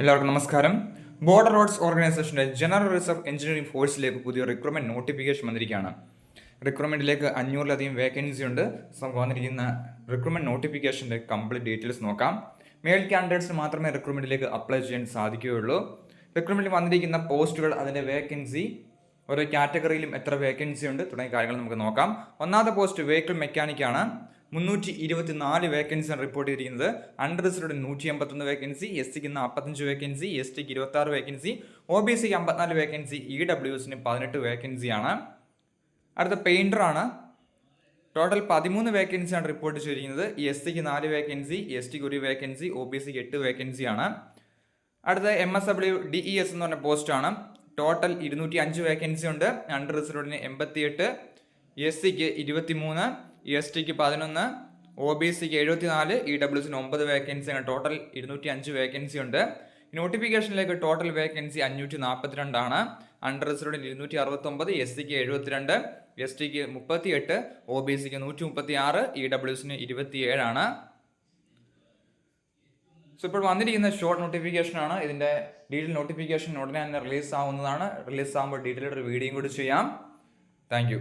എല്ലാവർക്കും നമസ്കാരം. Border roads ഓർഗനൈസേഷന്റെ ജനറൽ റിസർവ് എഞ്ചിനീയറിംഗ് ഫോഴ്സിലേക്ക് പുതിയ റിക്രൂട്ട്മെന്റ് നോട്ടിഫിക്കേഷൻ വന്നിരിക്കുകയാണ്. റിക്രൂട്ട്മെന്റിലേക്ക് അഞ്ഞൂറിലധികം വേക്കൻസി ഉണ്ട്. വന്നിരിക്കുന്ന റിക്രൂട്ട്മെന്റ് നോട്ടിഫിക്കേഷന്റെ കംപ്ലീറ്റ് ഡീറ്റെയിൽസ് നോക്കാം. മെയിൽ കാൻഡിഡേറ്റ്സിന് മാത്രമേ റിക്രൂട്ട്മെന്റിലേക്ക് അപ്ലൈ ചെയ്യാൻ സാധിക്കുകയുള്ളൂ. റിക്രൂട്ട്മെന്റിൽ വന്നിരിക്കുന്ന പോസ്റ്റുകൾ അതിന്റെ വേക്കൻസി ഓരോ കാറ്റഗറിയിലും എത്ര വേക്കൻസി ഉണ്ട് തുടങ്ങിയ കാര്യങ്ങൾ നമുക്ക് നോക്കാം. ഒന്നാമത്തെ പോസ്റ്റ് വെഹിക്കിൾ മെക്കാനിക്കാണ് മുന്നൂറ്റി ഇരുപത്തി നാല് വേക്കൻസിയാണ് റിപ്പോർട്ട് ചെയ്തിരിക്കുന്നത് അണ്ടർ റിസർവ്ഡ് നൂറ്റി എൺപത്തൊന്ന് വേക്കൻസി എസ് സിക്ക് നാൽപ്പത്തഞ്ച് വേക്കൻസി എസ് ടിക്ക് ഇരുപത്തി ആറ് വേക്കൻസി ഒ ബി സിക്ക് അമ്പത്തിനാല് വേക്കൻസി ഇ ഡബ്ല്യു എസിന് പതിനെട്ട് വേക്കൻസിയാണ് അടുത്ത പെയിന്ററാണ് ടോട്ടൽ പതിമൂന്ന് വേക്കൻസിയാണ് റിപ്പോർട്ട് ചെയ്തിരിക്കുന്നത്. എസ് സിക്ക് നാല് വേക്കൻസി എസ് ടിക്ക് ഒരു വേക്കൻസി ഒ ബി സിക്ക് എട്ട് വേക്കൻസിയാണ് അടുത്ത M S W D E S എന്ന് പറഞ്ഞ പോസ്റ്റ് ആണ്. ടോട്ടൽ ഇരുന്നൂറ്റി അഞ്ച് വേക്കൻസി ഉണ്ട് അണ്ടർ റിസർവ്ഡിന് എൺപത്തിയെട്ട് എസ് സിക്ക് ഇരുപത്തി മൂന്ന് എസ് ടിക്ക് പതിനൊന്ന് ഒ ബി സിക്ക് എഴുപത്തി നാല് ഇ ഡബ്ല്യുസിന് ഒമ്പത് വേക്കൻസി ആണ്. ടോട്ടൽ ഇരുന്നൂറ്റി അഞ്ച് വേക്കൻസി ഉണ്ട്. നോട്ടിഫിക്കേഷനിലേക്ക് ടോട്ടൽ വേക്കൻസി അഞ്ഞൂറ്റി നാൽപ്പത്തിരണ്ടാണ് അണ്ടർ റിസർവ്ഡിന് ഇരുന്നൂറ്റി അറുപത്തൊമ്പത് എസ് സിക്ക് എഴുപത്തിരണ്ട് എസ് ടിക്ക് മുപ്പത്തി എട്ട് ഒ ബി സിക്ക് നൂറ്റി മുപ്പത്തി ആറ് ഇ ഡബ്ല്യു സിന് ഇരുപത്തിയേഴാണ്. സോ ഇപ്പോൾ വന്നിരിക്കുന്ന ഷോർട്ട് നോട്ടിഫിക്കേഷൻ ആണ്. ഇതിന്റെ ഡീറ്റെയിൽ നോട്ടിഫിക്കേഷൻ ഉടനെ തന്നെ റിലീസ് ആവുന്നതാണ്. റിലീസ് ആകുമ്പോൾ ഡീറ്റെയിൽ ഒരു വീഡിയോയും കൂടി ചെയ്യാം. താങ്ക്